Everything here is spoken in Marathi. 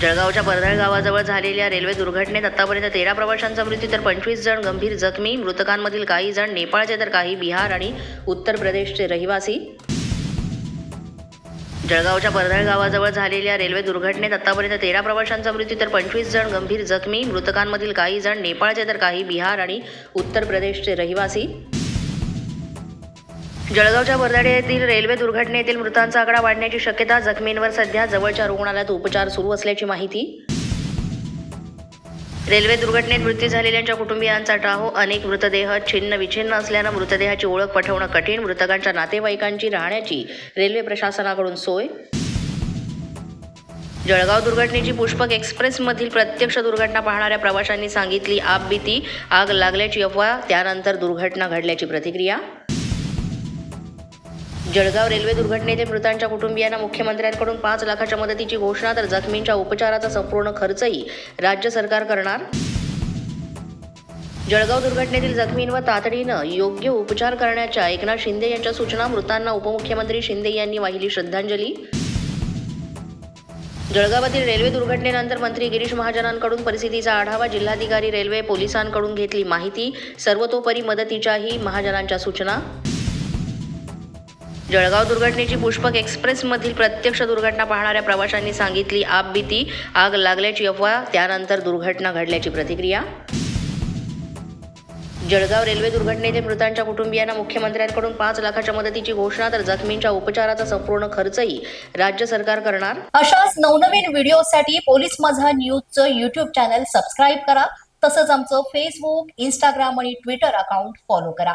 जळगावच्या परधळ गावाजवळ झालेल्या रेल्वे दुर्घटनेत आतापर्यंत तेरा प्रवाशांचा मृत्यू तर पंचवीस जण गंभीर जखमी. मृतकांमधील काही जण नेपाळचे तर काही बिहार आणि उत्तर प्रदेशचे रहिवासी. जळगावच्या परधळ गावाजवळ झालेल्या रेल्वे दुर्घटनेत आतापर्यंत तेरा प्रवाशांचा मृत्यू तर पंचवीस जण गंभीर जखमी. मृतकांमधील काही जण नेपाळचे तर काही बिहार आणि उत्तर प्रदेशचे रहिवासी. जळगावच्या बर्दाडे येथील रेल्वे दुर्घटनेतील मृतांचा आकडा वाढण्याची शक्यता जखमींवर सध्या जवळच्या रुग्णालयात उपचार सुरू असल्याची माहिती. रेल्वे दुर्घटनेत मृत्यू झालेल्यांच्या कुटुंबियांचा टाहो अनेक मृतदेह छिन्न विछिन्न असल्यानं मृतदेहाची ओळख पटवणं कठीण मृतकांच्या नातेवाईकांची राहण्याची रेल्वे प्रशासनाकडून सोय. जळगाव दुर्घटनेची पुष्पक एक्सप्रेसमधील प्रत्यक्ष दुर्घटना पाहणाऱ्या प्रवाशांनी सांगितली आपबीती आग लागल्याची अफवा त्यानंतर दुर्घटना घडल्याची प्रतिक्रिया. जळगाव रेल्वे दुर्घटनेतील मृतांच्या कुटुंबियांना मुख्यमंत्र्यांकडून पाच लाखाच्या मदतीची घोषणा तर जखमींच्या उपचाराचा संपूर्ण खर्चही राज्य सरकार करणार. जळगाव दुर्घटनेतील जखमींवर तातडीनं योग्य उपचार करण्याच्या एकनाथ शिंदे यांच्या सूचना मृतांना उपमुख्यमंत्री शिंदे यांनी वाहिली श्रद्धांजली. जळगावातील रेल्वे दुर्घटनेनंतर मंत्री गिरीश महाजनांकडून परिस्थितीचा आढावा जिल्हाधिकारी रेल्वे पोलिसांकडून घेतली माहिती सर्वतोपरी मदतीच्याही महाजनांच्या सूचना. जळगाव दुर्घटनेची पुष्पक एक्सप्रेसमधील प्रत्यक्ष दुर्घटना पाहणाऱ्या प्रवाशांनी सांगितली आप भीती आग लागल्याची अफवा त्यानंतर दुर्घटना घडल्याची प्रतिक्रिया. जळगाव रेल्वे दुर्घटनेतील मृतांच्या कुटुंबियांना मुख्यमंत्र्यांकडून पाच लाखाच्या मदतीची घोषणा तर जखमींच्या उपचाराचा संपूर्ण खर्चही राज्य सरकार करणार. अशाच नवनवीन व्हिडिओसाठी पोलीस माझा न्यूजचं युट्यूब चॅनल सबस्क्राईब करा. तसंच आमचं फेसबुक इंस्टाग्राम आणि ट्विटर अकाउंट फॉलो करा.